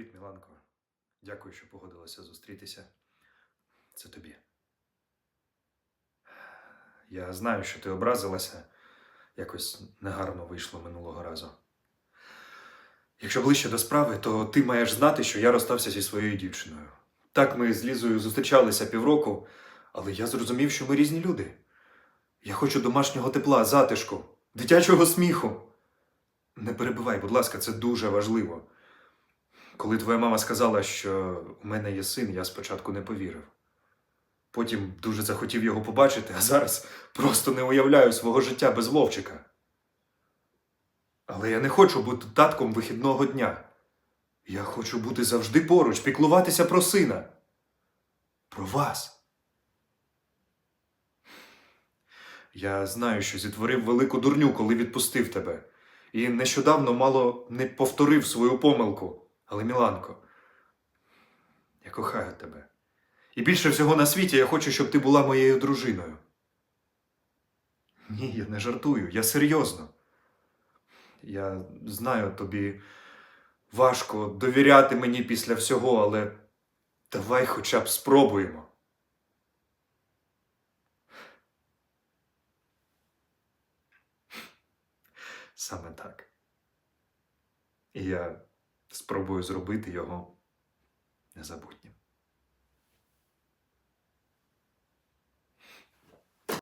Привіт, Міланко. Дякую, що погодилася зустрітися. Це тобі. Я знаю, що ти образилася. Якось негарно вийшло минулого разу. Якщо ближче до справи, то ти маєш знати, що я розстався зі своєю дівчиною. Так ми з Лізою зустрічалися півроку, але я зрозумів, що ми різні люди. Я хочу домашнього тепла, затишку, дитячого сміху. Не перебивай, будь ласка, це дуже важливо. Коли твоя мама сказала, що у мене є син, я спочатку не повірив. Потім дуже захотів його побачити, а зараз просто не уявляю свого життя без Вовчика. Але я не хочу бути татком вихідного дня. Я хочу бути завжди поруч, піклуватися про сина. Про вас. Я знаю, що зітворив велику дурню, коли відпустив тебе, і нещодавно мало не повторив свою помилку. Але, Міланко, я кохаю тебе. І більше всього на світі я хочу, щоб ти була моєю дружиною. Ні, я не жартую, я серйозно. Я знаю, тобі важко довіряти мені після всього, але давай хоча б спробуємо. Саме так. І я спробую зробити його незабутнім.